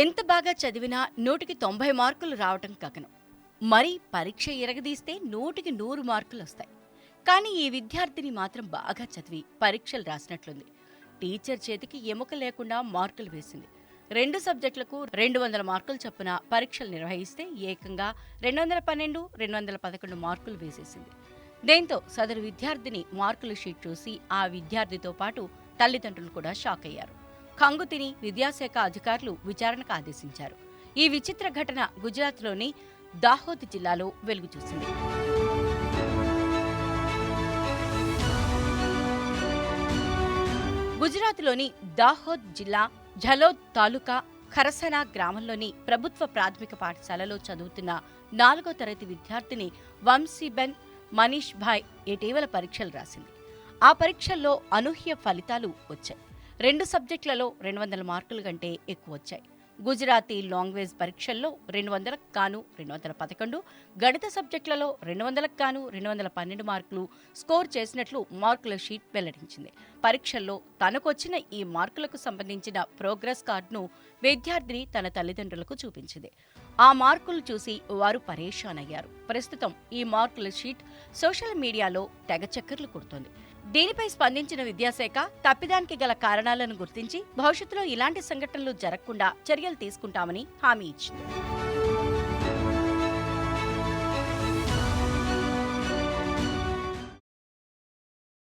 ఎంత బాగా చదివినా నూటికి తొంభై మార్కులు రావటం గగనం. మరి పరీక్ష ఎరగదీస్తే నూటికి నూరు మార్కులు వస్తాయి. కానీ ఈ విద్యార్థిని మాత్రం బాగా చదివి పరీక్షలు రాసినట్లుంది. టీచర్ చేతికి ఎముక లేకుండా మార్కులు వేసింది. రెండు సబ్జెక్టులకు రెండు వందల మార్కులు చొప్పున పరీక్షలు నిర్వహిస్తే ఏకంగా రెండు వందల పన్నెండు రెండు వందల పదకొండు మార్కులు వేసేసింది. దీంతో సదరు విద్యార్థిని మార్కుల షీట్ చూసి ఆ విద్యార్థితో పాటు తల్లిదండ్రులు కూడా షాక్ అయ్యారు కంగుతిని విద్యాశాఖ అధికారులు విచారణకు ఆదేశించారు. ఈ విచిత్ర ఘటన గుజరాత్లోని దాహోద్ జిల్లాలో వెలుగుచూసింది. గుజరాత్లోని దాహోద్ జిల్లా ఝలోద్ తాలూకా ఖరసనా గ్రామంలోని ప్రభుత్వ ప్రాథమిక పాఠశాలలో చదువుతున్న నాలుగో తరగతి విద్యార్థిని వంశీబెన్ మనీష్ భాయ్ ఇటీవల పరీక్షలు రాసింది. ఆ పరీక్షల్లో అనూహ్య ఫలితాలు వచ్చాయి. రెండు సబ్జెక్టులలో రెండు వందల మార్కుల కంటే ఎక్కువ వచ్చాయి. గుజరాతీ లాంగ్వేజ్ పరీక్షల్లో రెండు వందలకు కాను రెండు వందల పదకొండు గణిత సబ్జెక్టులలో రెండు వందలకు కాను రెండు వందల పన్నెండు మార్కులు స్కోర్ చేసినట్లు మార్కుల షీట్ వెల్లడించింది. పరీక్షల్లో తనకొచ్చిన ఈ మార్కులకు సంబంధించిన ప్రోగ్రెస్ కార్డును విద్యార్థిని తన తల్లిదండ్రులకు చూపించింది. ఆ మార్కులు చూసి వారు పరేషాన్ అయ్యారు ప్రస్తుతం ఈ మార్కుల షీట్ సోషల్ మీడియాలో తెగ చక్కర్లు కొడుతోంది. దీనిపై స్పందించిన విద్యాశాఖ తప్పిదానికి గల కారణాలను గుర్తించి భవిష్యత్తులో ఇలాంటి సంఘటనలు జరగకుండా చర్యలు తీసుకుంటామని హామీ ఇచ్చింది.